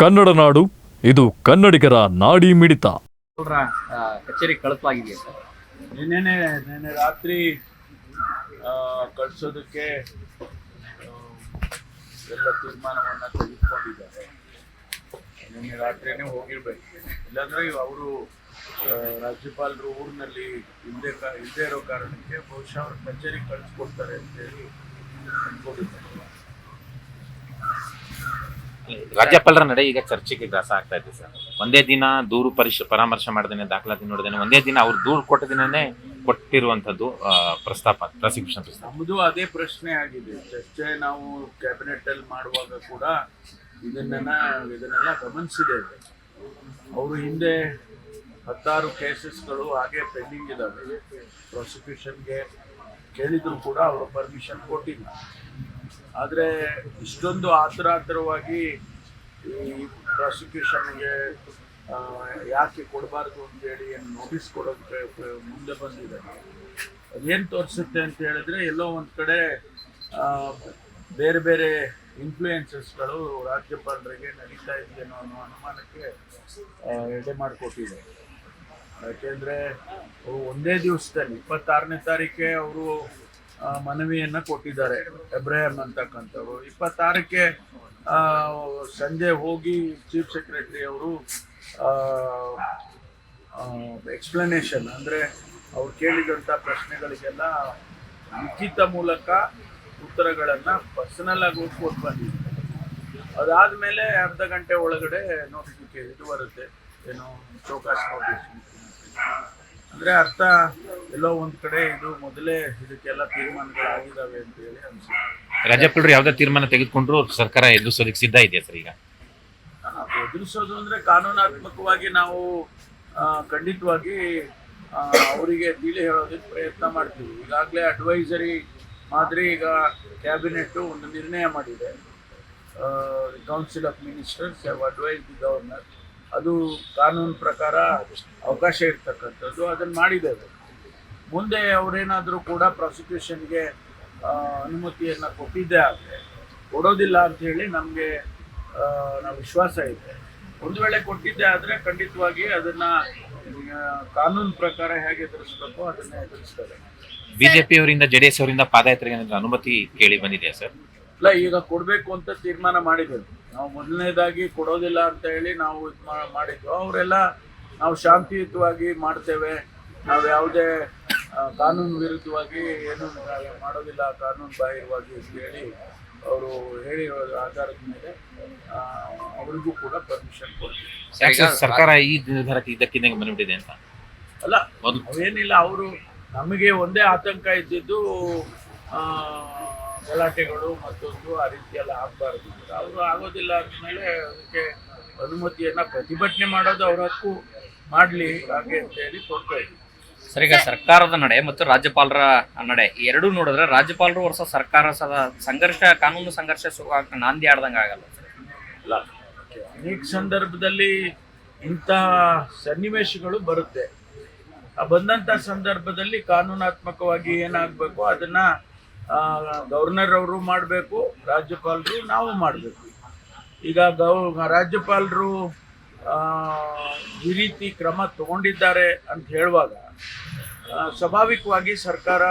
ಕನ್ನಡ ನಾಡು ಇದು ಕನ್ನಡಿಗರ ನಾಡಿ ಮಿಡಿತ. ಕಚೇರಿ ಕಳಪಾಗಿದೆ ಸರ್. ನಿನ್ನೆನೆ ನಿನ್ನೆ ರಾತ್ರಿ ಕಳಿಸೋದಕ್ಕೆ ಕಳ್ಸೋದಕ್ಕೆ ಎಲ್ಲ ತೀರ್ಮಾನವನ್ನು ತೆಗೆದುಕೊಂಡಿದ್ದಾರೆ. ನಿನ್ನೆ ರಾತ್ರಿನೇ ಹೋಗಿರ್ಬೇಕು. ಇಲ್ಲಾಂದ್ರೆ ಅವರು ರಾಜ್ಯಪಾಲರು ಊರಿನಲ್ಲಿ ಹಿಂದೆ ಇಲ್ಲದೆ ಇರೋ ಕಾರಣಕ್ಕೆ ಬಹುಶಃ ಅವ್ರ ಕಚೇರಿ ಕಳಿಸ್ಕೊಡ್ತಾರೆ ಅಂತೇಳಿ ಅನ್ಕೊಂಡಿದ್ದಾರೆ. ರಾಜ್ಯಪಾಲರ ನಡೆ ಈಗ ಚರ್ಚೆಗೆ ಗ್ರಾಸ ಆಗ್ತಾ ಇದೆ ಸರ್. ಒಂದೇ ದಿನ ದೂರು ಪರಿಶ, ಪರಾಮರ್ಶೆ ಮಾಡ್ದೇನೆ, ದಾಖಲಾತಿ ನೋಡಿದೇನೆ, ಒಂದೇ ದಿನ ಅವ್ರು ದೂರು ಕೊಟ್ಟ ದಿನನೇ ಕೊಟ್ಟಿರುವಂತದ್ದು ಪ್ರಸ್ತಾಪ, ಪ್ರಾಸಿಕ್ಯೂಷನ್ ಪ್ರಸ್ತಾಪ. ನಮ್ಮದು ಅದೇ ಪ್ರಶ್ನೆ ಆಗಿದೆ. ಚರ್ಚೆ ನಾವು ಕ್ಯಾಬಿನೆಟ್ ಅಲ್ಲಿ ಮಾಡುವಾಗ ಕೂಡ ಇದನ್ನ ಇದನ್ನೆಲ್ಲ ಗಮನಿಸಿದ್ದೇವೆ ಅವರು ಹಿಂದೆ ಹತ್ತಾರು ಕೇಸಸ್ಗಳು ಹಾಗೆ ಪೆಂಡಿಂಗ್ ಇದ್ದಾವೆ. ಪ್ರಾಸಿಕ್ಯೂಷನ್ಗೆ ಕೇಳಿದ್ರು ಕೂಡ ಅವರು ಪರ್ಮಿಷನ್ ಕೊಟ್ಟಿಲ್ಲ. ಆದರೆ ಇಷ್ಟೊಂದು ಆತರ ಈ ಪ್ರಾಸಿಕ್ಯೂಷನ್ಗೆ ಯಾಕೆ ಕೊಡಬಾರ್ದು ಅಂತೇಳಿ ಏನು ನೋಟಿಸ್ ಕೊಡೋಕ್ಕೆ ಮುಂದೆ ಬಂದಿದೆ. ಅದೇನು ತೋರಿಸುತ್ತೆ ಅಂತ ಹೇಳಿದ್ರೆ ಎಲ್ಲೋ ಒಂದು ಕಡೆ ಬೇರೆ ಬೇರೆ ಇನ್ಫ್ಲೂಯೆನ್ಸಸ್ಗಳು ರಾಜ್ಯಪಾಲರಿಗೆ ನಡೀತಾ ಇದೆಯೇನೋ ಅನ್ನೋ ಅನುಮಾನಕ್ಕೆ ಎಡೆ ಮಾಡಿಕೊಟ್ಟಿದೆ. ಯಾಕೆಂದರೆ ಒಂದೇ ದಿವಸದಲ್ಲಿ ಇಪ್ಪತ್ತಾರನೇ ತಾರೀಕೆ ಅವರು ಮನವಿಯನ್ನು ಕೊಟ್ಟಿದ್ದಾರೆ ಎಬ್ರಾಹಿಂ ಅಂತಕ್ಕಂಥವ್ರು. ಇಪ್ಪತ್ತಾರಕ್ಕೆ ಸಂಜೆ ಹೋಗಿ ಚೀಫ್ ಸೆಕ್ರೆಟರಿ ಅವರು ಎಕ್ಸ್ಪ್ಲನೇಷನ್ ಅಂದರೆ ಅವ್ರು ಕೇಳಿದಂಥ ಪ್ರಶ್ನೆಗಳಿಗೆಲ್ಲ ಲಿಖಿತ ಮೂಲಕ ಉತ್ತರಗಳನ್ನು ಪರ್ಸನಲ್ ಆಗಿ ಕೊಟ್ಟು ಬಂದಿದ್ದಾರೆ ಅದಾದಮೇಲೆ ಅರ್ಧ ಗಂಟೆ ಒಳಗಡೆ ನೋಟಿಫಿಕೇಶನ್ ಇದು ಬರುತ್ತೆ. ಏನು ಚೌಕಾಸ್ ನೋಟಿಸ್ ಅಂದರೆ ಅರ್ಥ ಎಲ್ಲೋ ಒಂದು ಕಡೆ ಇದು ಮೊದಲೇ ಇದಕ್ಕೆಲ್ಲ ತೀರ್ಮಾನಗಳಾಗಿದ್ದಾವೆ ಅಂತ ಹೇಳಿ ಅನಿಸುತ್ತೆ. ರಾಜ್ಯಪಾಲರು ಯಾವುದೇ ತೀರ್ಮಾನ ತೆಗೆದುಕೊಂಡ್ರು ಸರ್ಕಾರ ಎದುರಿಸೋದಕ್ಕೆ ಸಿದ್ಧ ಇದೆಯಾ ಸರ್ ಈಗ? ಎದುರಿಸೋದು ಅಂದ್ರೆ ಕಾನೂನಾತ್ಮಕವಾಗಿ ನಾವು ಖಂಡಿತವಾಗಿ ಅವರಿಗೆ ತಿಳಿ ಹೇಳೋದಕ್ಕೆ ಪ್ರಯತ್ನ ಮಾಡ್ತೀವಿ. ಈಗಾಗಲೇ ಅಡ್ವೈಸರಿ ಮಾದರಿ ಈಗ ಕ್ಯಾಬಿನೆಟ್ ಒಂದು ನಿರ್ಣಯ ಮಾಡಿದೆ. Council of ministers have advise the governor ಅದು ಕಾನೂನು ಪ್ರಕಾರ ಅವಕಾಶ ಇರ್ತಕ್ಕಂಥದ್ದು, ಅದನ್ನು ಮಾಡಿದ್ದೇವೆ. ಮುಂದೆ ಅವರೇನಾದರೂ ಕೂಡ ಪ್ರಾಸಿಕ್ಯೂಷನ್ಗೆ ಅನುಮತಿಯನ್ನು ಕೊಟ್ಟಿದ್ದೇ ಆದರೆ, ಕೊಡೋದಿಲ್ಲ ಅಂತ ಹೇಳಿ ನಮಗೆ ನಾವು ವಿಶ್ವಾಸ ಇದೆ. ಒಂದು ವೇಳೆ ಕೊಟ್ಟಿದ್ದೆ ಆದರೆ ಖಂಡಿತವಾಗಿ ಅದನ್ನು ಕಾನೂನು ಪ್ರಕಾರ ಹೇಗೆ ಎದುರಿಸ್ಬೇಕೋ ಅದನ್ನೇ ಎದುರಿಸ್ತಾರೆ. ಬಿಜೆಪಿ ಅವರಿಂದ ಜೆಡಿಎಸ್ ಅವರಿಂದ ಪಾದಯಾತ್ರೆಗೆ ಅನುಮತಿ ಕೇಳಿ ಬಂದಿದೆಯಾ ಸರ್? ಇಲ್ಲ ಈಗ ಕೊಡಬೇಕು ಅಂತ ತೀರ್ಮಾನ ಮಾಡಿದ್ದೇವೆ. ನಾವು ಮೊದಲನೇದಾಗಿ ಕೊಡೋದಿಲ್ಲ ಅಂತ ಹೇಳಿ ನಾವು ಇದು ಮಾಡಿದ್ವು ಅವರೆಲ್ಲ ನಾವು ಶಾಂತಿಯುತವಾಗಿ ಮಾಡ್ತೇವೆ. ನಾವು ಯಾವುದೇ ಕಾನೂನು ವಿರುದ್ಧವಾಗಿ ಏನು ಮಾಡೋದಿಲ್ಲ ಕಾನೂನು ಬಾಹಿರವಾಗಿ ಅಂತ ಹೇಳಿ ಅವರು ಹೇಳಿರೋ ಆಧಾರದ ಮೇಲೆ ಅವರಿಗೂ ಕೂಡ ಪರ್ಮಿಷನ್ ಕೊಡ್ತೀವಿ. ಸರ್ಕಾರ ಈ ನಿರ್ಧಾರಕ್ಕೆ ಇದಕ್ಕಿಂತ ಬಂದ್ಬಿಟ್ಟಿದೆ ಅಂತ. ಅಲ್ಲ ಏನಿಲ್ಲ ಅವೇನಿಲ್ಲ ಅವರು ನಮಗೆ ಒಂದೇ ಆತಂಕ ಇದ್ದಿದ್ದು ಆ, ಗಲಾಟೆಗಳು ಮತ್ತೊಂದು ಆ ರೀತಿ ಎಲ್ಲ ಆಗಬಾರ್ದು. ಅವರು ಆಗೋದಿಲ್ಲ ಅಂದಮೇಲೆ ಅದಕ್ಕೆ ಅನುಮತಿಯನ್ನ ಪ್ರತಿಭಟನೆ ಮಾಡೋದು ಅವ್ರ ಹಕ್ಕು ಮಾಡಲಿ ಹಾಗೆ ಅಂತ ಹೇಳಿ ಕೊಡ್ತಾ ಇದ್ವಿ. ಸರ್ ಈಗ ಸರ್ಕಾರದ ನಡೆ ಮತ್ತು ರಾಜ್ಯಪಾಲರ ನಡೆ ಎರಡೂ ನೋಡಿದ್ರೆ ರಾಜ್ಯಪಾಲರು ವರ್ಷ ಸರ್ಕಾರ ಸದ ಸಂಘರ್ಷ ಕಾನೂನು ಸಂಘರ್ಷ ನಾಂದಿ ಆಡ್ದಂಗೆ ಆಗಲ್ಲ ಸರ್. ಇಲ್ಲ. ಅನೇಕ ಸಂದರ್ಭದಲ್ಲಿ ಇಂತಹ ಸನ್ನಿವೇಶಗಳು ಬರುತ್ತೆ. ಆ ಬಂದಂಥ ಸಂದರ್ಭದಲ್ಲಿ ಕಾನೂನಾತ್ಮಕವಾಗಿ ಏನಾಗಬೇಕು ಅದನ್ನ ಗವರ್ನರ್ ಅವರು ಮಾಡಬೇಕು, ರಾಜ್ಯಪಾಲರು ನಾವು ಮಾಡಬೇಕು. ಈಗ ಗೌ, ರಾಜ್ಯಪಾಲರು ಈ ರೀತಿ ಕ್ರಮ ತಗೊಂಡಿದ್ದಾರೆ ಅಂತ ಹೇಳುವಾಗ ಸ್ವಾಭಾವಿಕವಾಗಿ ಸರ್ಕಾರ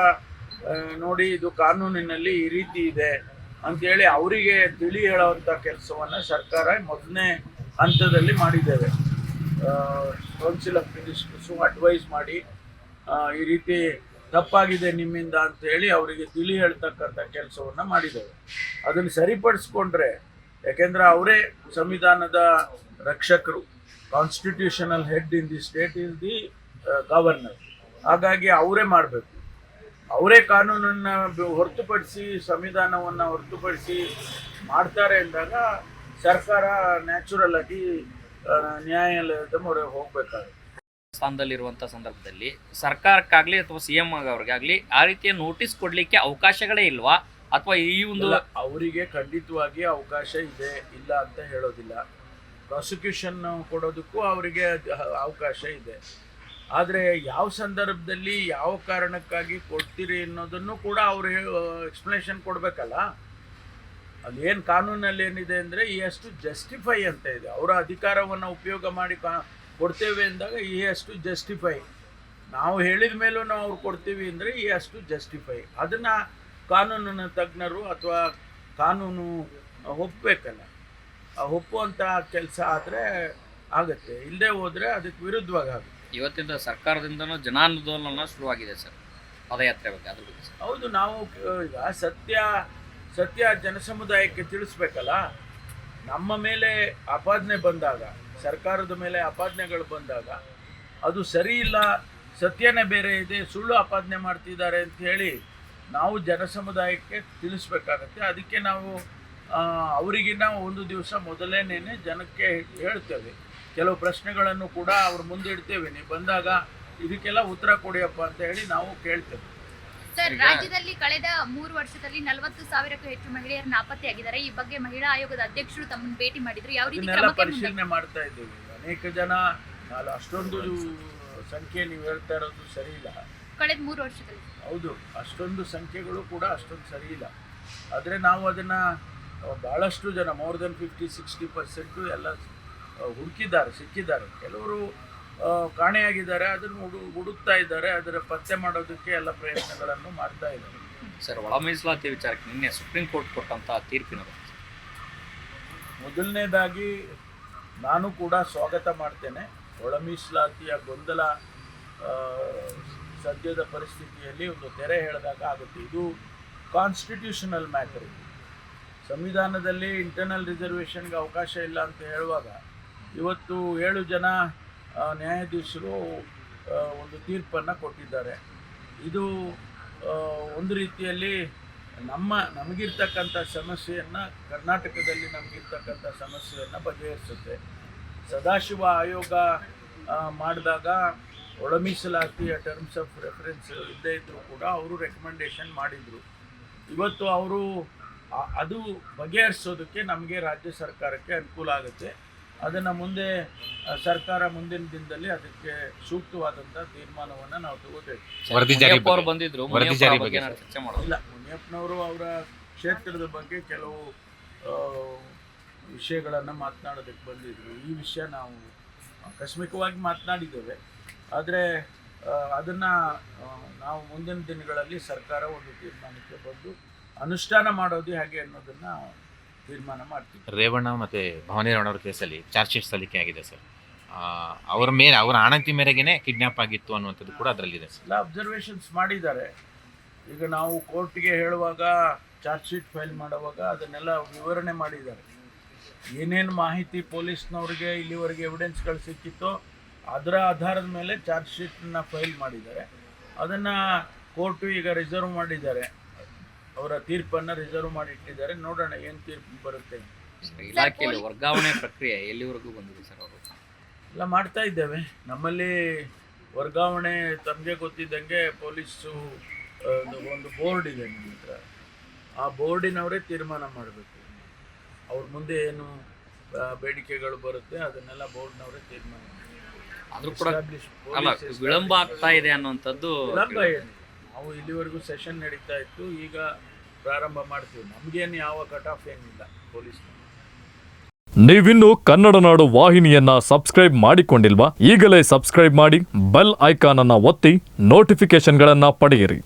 ನೋಡಿ ಇದು ಕಾನೂನಿನಲ್ಲಿ ಈ ರೀತಿ ಇದೆ ಅಂತೇಳಿ ಅವರಿಗೆ ತಿಳಿ ಹೇಳುವಂಥ ಕೆಲಸವನ್ನು ಸರ್ಕಾರ ಮೊದಲನೇ ಹಂತದಲ್ಲಿ ಮಾಡಿದ್ದೇವೆ. ಕೌನ್ಸಿಲ್ ಆಫ್ ಮಿನಿಸ್ಟರ್ಸು ಅಡ್ವೈಸ್ ಮಾಡಿ ಈ ರೀತಿ ತಪ್ಪಾಗಿದೆ ನಿಮ್ಮಿಂದ ಅಂತ ಹೇಳಿ ಅವರಿಗೆ ತಿಳಿ ಹೇಳ್ತಕ್ಕಂಥ ಕೆಲಸವನ್ನು ಮಾಡಿದ್ದೇವೆ ಅದನ್ನು ಸರಿಪಡಿಸ್ಕೊಂಡ್ರೆ ಯಾಕೆಂದರೆ ಅವರೇ ಸಂವಿಧಾನದ ರಕ್ಷಕರು constitutional head in the state is the governor ಹಾಗಾಗಿ ಅವರೇ ಮಾಡಬೇಕು. ಅವರೇ ಕಾನೂನನ್ನು ಹೊರತುಪಡಿಸಿ ಸಂವಿಧಾನವನ್ನು ಹೊರತುಪಡಿಸಿ ಮಾಡ್ತಾರೆ ಅಂದಾಗ ಸರ್ಕಾರ ನ್ಯಾಚುರಲ್ ಆಗಿ ಆ, ನ್ಯಾಯಾಲಯದ ಮೊರೆ ಹೋಗ್ಬೇಕಾಗುತ್ತೆ. ಸ್ಥಾನದಲ್ಲಿರುವಂಥ ಸಂದರ್ಭದಲ್ಲಿ ಸರ್ಕಾರಕ್ಕಾಗಲಿ ಅಥವಾ ಸಿ ಎಂ ಅವ್ರಿಗಾಗಲಿ ಆ ರೀತಿಯ ನೋಟಿಸ್ ಕೊಡಲಿಕ್ಕೆ ಅವಕಾಶಗಳೇ ಇಲ್ವಾ? ಅಥವಾ ಈ ಒಂದು ಅವರಿಗೆ ಖಂಡಿತವಾಗಿ ಅವಕಾಶ ಇದೆ, ಇಲ್ಲ ಅಂತ ಹೇಳೋದಿಲ್ಲ. ಪ್ರಾಸಿಕ್ಯೂಷನ್ ಕೊಡೋದಕ್ಕೂ ಅವರಿಗೆ ಅವಕಾಶ ಇದೆ. ಆದರೆ ಯಾವ ಸಂದರ್ಭದಲ್ಲಿ ಯಾವ ಕಾರಣಕ್ಕಾಗಿ ಕೊಡ್ತೀರಿ ಅನ್ನೋದನ್ನು ಕೂಡ ಅವರು ಎಕ್ಸ್ಪ್ಲನೇಷನ್ ಕೊಡಬೇಕಲ್ಲ? ಏನು ಕಾನೂನಲ್ಲಿ ಏನಿದೆ ಅಂದರೆ ಎಷ್ಟು ಜಸ್ಟಿಫೈ ಅಂತ ಇದೆ. ಅವರ ಅಧಿಕಾರವನ್ನು ಉಪಯೋಗ ಮಾಡಿ ಕಾ ಕೊಡ್ತೇವೆ ಅಂದಾಗ ಈ ಅಷ್ಟು ಜಸ್ಟಿಫೈ ನಾವು ಹೇಳಿದ ಮೇಲೂ ನಾವು ಅವ್ರು ಕೊಡ್ತೀವಿ ಅಂದರೆ ಈ ಅಷ್ಟು ಜಸ್ಟಿಫೈ ಅದನ್ನು ಕಾನೂನಿನ ತಜ್ಞರು ಅಥವಾ ಕಾನೂನು ಒಪ್ಪಬೇಕಲ್ಲ ಆ ಒಪ್ಪುವಂಥ ಕೆಲಸ ಆದರೆ ಆಗುತ್ತೆ. ಇಲ್ಲದೆ ಹೋದರೆ ಅದಕ್ಕೆ ವಿರುದ್ಧವಾಗಿ ಆಗುತ್ತೆ. ಇವತ್ತಿಂದ ಸರ್ಕಾರದಿಂದನೂ ಜನಾಂದೋಲನ ಶುರುವಾಗಿದೆ ಸರ್. ಪದಯಾತ್ರೆ ಬಗ್ಗೆ ಅದ್ರ ಬಗ್ಗೆ ಸರ್. ಹೌದು ನಾವು ಈಗ ಸತ್ಯ ಸತ್ಯ ಜನಸಮುದಾಯಕ್ಕೆ ತಿಳಿಸ್ಬೇಕಲ್ಲ. ನಮ್ಮ ಮೇಲೆ ಆಪಾದನೆ ಬಂದಾಗ ಸರ್ಕಾರದ ಮೇಲೆ ಆಪಾದನೆಗಳು ಬಂದಾಗ ಅದು ಸರಿ ಇಲ್ಲ, ಸತ್ಯನೇ ಬೇರೆ ಇದೆ, ಸುಳ್ಳು ಆಪಾದನೆ ಮಾಡ್ತಿದ್ದಾರೆ ಅಂತ ಹೇಳಿ ನಾವು ಜನಸಮುದಾಯಕ್ಕೆ ತಿಳಿಸ್ಬೇಕಾಗತ್ತೆ. ಅದಕ್ಕೆ ನಾವು ಅವರಿಗಿನ್ನ ಒಂದು ದಿವಸ ಮೊದಲೇನೇ ಜನಕ್ಕೆ ಹೇಳ್ತೇವೆ. ಕೆಲವು ಪ್ರಶ್ನೆಗಳನ್ನು ಕೂಡ ಅವ್ರ ಮುಂದೆ ಇಡ್ತೇವೆ. ನೀವು ಬಂದಾಗ ಇದಕ್ಕೆಲ್ಲ ಉತ್ತರ ಕೊಡಿಯಪ್ಪ ಅಂತ ಹೇಳಿ ನಾವು ಕೇಳ್ತೇವೆ. ಸರ್ ರಾಜ್ಯದಲ್ಲಿ ಕಳೆದ ಮೂರು ವರ್ಷದಲ್ಲಿ ನಲವತ್ತು ಸಾವಿರಕ್ಕೂ ಹೆಚ್ಚು ಮಹಿಳೆಯರು ನಾಪತ್ತೆಯಾಗಿದ್ದಾರೆ. ಈ ಬಗ್ಗೆ ಮಹಿಳಾ ಆಯೋಗದ ಅಧ್ಯಕ್ಷರು ತಮ್ಮನ್ನು ಭೇಟಿ ಮಾಡಿದ್ರು. ಯಾವ ರೀತಿ ಪರಿಶೀಲನೆ ಮಾಡ್ತಾ ಇದ್ದೀವಿ. ಅನೇಕ ಜನ ಅಷ್ಟೊಂದು ಸಂಖ್ಯೆ ನೀವು ಹೇಳ್ತಾ ಇರೋದು ಸರಿ ಇಲ್ಲ ಕಳೆದ ಮೂರು ವರ್ಷದಲ್ಲಿ. ಹೌದು. ಅಷ್ಟೊಂದು ಸಂಖ್ಯೆಗಳು ಕೂಡ ಅಷ್ಟೊಂದು ಸರಿ ಇಲ್ಲ ಆದರೆ ನಾವು ಅದನ್ನು ಭಾಳಷ್ಟು ಜನ more than fifty sixty percent ಎಲ್ಲ ಹುಡುಕಿದ್ದಾರೆ ಸಿಕ್ಕಿದ್ದಾರೆ. ಕೆಲವರು ಕಾಣೆಯಾಗಿದ್ದಾರೆ ಅದನ್ನು ಹುಡು ಹುಡುಕ್ತಾ ಇದ್ದಾರೆ ಅದರ ಪತ್ತೆ ಮಾಡೋದಕ್ಕೆ ಎಲ್ಲ ಪ್ರಯತ್ನಗಳನ್ನು ಮಾಡ್ತಾ ಇದ್ದಾರೆ. ಸರ್ ಒಳ ಮೀಸಲಾತಿ ವಿಚಾರಕ್ಕೆ ನಿನ್ನೆ ಸುಪ್ರೀಂ ಕೋರ್ಟ್ ಕೊಟ್ಟಂತಹ ತೀರ್ಪಿನ ಮೊದಲನೇದಾಗಿ ನಾನು ಕೂಡ ಸ್ವಾಗತ ಮಾಡ್ತೇನೆ. ಒಳ ಮೀಸಲಾತಿಯ ಗೊಂದಲ ಸದ್ಯದ ಪರಿಸ್ಥಿತಿಯಲ್ಲಿ ಒಂದು ತೆರೆ ಹೇಳಿದಾಗ ಆಗುತ್ತೆ. ಇದು ಕಾನ್ಸ್ಟಿಟ್ಯೂಷನಲ್ ಮ್ಯಾಟರ್ ಸಂವಿಧಾನದಲ್ಲಿ ಇಂಟರ್ನಲ್ ರಿಸರ್ವೇಷನ್ಗೆ ಅವಕಾಶ ಇಲ್ಲ ಅಂತ ಹೇಳುವಾಗ ಇವತ್ತು ಏಳು ಜನ ನ್ಯಾಯಾಧೀಶರು ಒಂದು ತೀರ್ಪನ್ನು ಕೊಟ್ಟಿದ್ದಾರೆ. ಇದು ಒಂದು ರೀತಿಯಲ್ಲಿ ನಮ್ಮ, ನಮಗಿರ್ತಕ್ಕಂಥ ಸಮಸ್ಯೆಯನ್ನು, ಕರ್ನಾಟಕದಲ್ಲಿ ನಮಗಿರ್ತಕ್ಕಂಥ ಸಮಸ್ಯೆಯನ್ನು ಬಗೆಹರಿಸುತ್ತೆ. ಸದಾಶಿವ ಆಯೋಗ ಮಾಡಿದಾಗ ಒಳ ಮೀಸಲಾತಿಯ ಟರ್ಮ್ಸ್ ಆಫ್ ರೆಫರೆನ್ಸ್ ಇದ್ದೇ ಇದ್ದರೂ ಕೂಡ ಅವರು ರೆಕಮೆಂಡೇಶನ್ ಮಾಡಿದರು. ಇವತ್ತು ಅವರು ಅದು ಬಗೆಹರಿಸೋದಕ್ಕೆ ನಮಗೆ ರಾಜ್ಯ ಸರ್ಕಾರಕ್ಕೆ ಅನುಕೂಲ ಆಗುತ್ತೆ. ಅದನ್ನು ಮುಂದೆ ಸರ್ಕಾರ ಮುಂದಿನ ದಿನದಲ್ಲಿ ಅದಕ್ಕೆ ಸೂಕ್ತವಾದಂಥ ತೀರ್ಮಾನವನ್ನು ನಾವು ತಗೋಬೇಕು. ಅವ್ರು ಬಂದಿದ್ರು. ಇಲ್ಲ ಮುನಿಯಪ್ಪನವರು ಅವರ ಕ್ಷೇತ್ರದ ಬಗ್ಗೆ ಕೆಲವು ಆ, ವಿಷಯಗಳನ್ನು ಮಾತನಾಡೋದಕ್ಕೆ ಬಂದಿದ್ರು. ಈ ವಿಷಯ ನಾವು ಆಕಸ್ಮಿಕವಾಗಿ ಮಾತನಾಡಿದ್ದೇವೆ. ಆದರೆ ಅದನ್ನು ನಾವು ಮುಂದಿನ ದಿನಗಳಲ್ಲಿ ಸರ್ಕಾರ ಒಂದು ತೀರ್ಮಾನಕ್ಕೆ ಬಂದು ಅನುಷ್ಠಾನ ಮಾಡೋದು ಹೇಗೆ ಅನ್ನೋದನ್ನು ತೀರ್ಮಾನ ಮಾಡ್ತೀವಿ. ರೇವಣ್ಣ ಮತ್ತೆ ಅವರ ಕೇಸಲ್ಲಿ ಚಾರ್ಜ್ ಶೀಟ್ ಸಲ್ಲಿಕೆ ಆಗಿದೆ ಸರ್. ಅವರ ಮೇಲೆ ಅವರ ಆಣತಿ ಮೇರೆಗೆನೆ ಕಿಡ್ನಾಪ್ ಆಗಿತ್ತು ಅನ್ನುವಂಥದ್ದು ಕೂಡ ಅದರಲ್ಲಿದೆ ಸರ್. ಎಲ್ಲ ಅಬ್ಸರ್ವೇಷನ್ಸ್ ಮಾಡಿದ್ದಾರೆ. ಈಗ ನಾವು ಕೋರ್ಟ್ಗೆ ಹೇಳುವಾಗ ಚಾರ್ಜ್ ಶೀಟ್ ಫೈಲ್ ಮಾಡುವಾಗ ಅದನ್ನೆಲ್ಲ ವಿವರಣೆ ಮಾಡಿದ್ದಾರೆ. ಏನೇನು ಮಾಹಿತಿ ಪೊಲೀಸ್ನವ್ರಿಗೆ ಇಲ್ಲಿವರೆಗೆ ಎವಿಡೆನ್ಸ್ಗಳು ಸಿಕ್ಕಿತ್ತೋ ಅದರ ಆಧಾರದ ಮೇಲೆ ಚಾರ್ಜ್ ಶೀಟನ್ನು ಫೈಲ್ ಮಾಡಿದ್ದಾರೆ. ಅದನ್ನು ಕೋರ್ಟು ಈಗ ರಿಸರ್ವ್ ಮಾಡಿದ್ದಾರೆ. ಅವರ ತೀರ್ಪನ್ನು ರಿಸರ್ವ್ ಮಾಡಿ ಇಟ್ಟಿದ್ದಾರೆ. ನೋಡೋಣ ಏನು ತೀರ್ಪು ಬರುತ್ತೆ. ಇಲಾಖೆಯಲ್ಲಿ ವರ್ಗಾವಣೆ ಪ್ರಕ್ರಿಯೆ ಎಲ್ಲಿವರೆಗೂ ಬಂದಿದೆ ಸರ್ ಅವರು? ಎಲ್ಲ ಮಾಡ್ತಾ ಇದ್ದೇವೆ. ನಮ್ಮಲ್ಲಿ ವರ್ಗಾವಣೆ ತಮಗೆ ಗೊತ್ತಿದ್ದಂಗೆ ಪೊಲೀಸು ಒಂದು- ಬೋರ್ಡ್ ಇದೆ ನಮ್ಮ ಹತ್ರ. ಆ ಬೋರ್ಡಿನವರೇ ತೀರ್ಮಾನ ಮಾಡಬೇಕು. ಅವ್ರ ಮುಂದೆ ಏನು ಬೇಡಿಕೆಗಳು ಬರುತ್ತೆ ಅದನ್ನೆಲ್ಲ ಬೋರ್ಡ್ನವರೇ ತೀರ್ಮಾನ ಮಾಡಿ ಆದ್ರೂ ಕೂಡ ವಿಳಂಬ ಆಗ್ತಾ ಇದೆ ಅನ್ನುವಂಥದ್ದು ವಿಳಂಬ ಏನು ನಾವು ಇಲ್ಲಿವರೆಗೂ ಸೆಷನ್ ನಡೀತಾ ಇತ್ತು, ಈಗ ಪ್ರಾರಂಭ ಮಾಡ್ತೀವಿ. ನಮಗೇನು ಯಾವ ಕಟ್ ಆಫ್ ಏನಿಲ್ಲ ಪೊಲೀಸ್ ನೀವಿನ್ನು ಕನ್ನಡ ನಾಡು ವಾಹಿನಿಯನ್ನ ಸಬ್ಸ್ಕ್ರೈಬ್ ಮಾಡಿಕೊಂಡಿಲ್ವಾ? ಈಗಲೇ ಸಬ್ಸ್ಕ್ರೈಬ್ ಮಾಡಿ ಬೆಲ್ ಐಕಾನ್ ಅನ್ನ ಒತ್ತಿ ನೋಟಿಫಿಕೇಶನ್ಗಳನ್ನ ಪಡೆಯಿರಿ.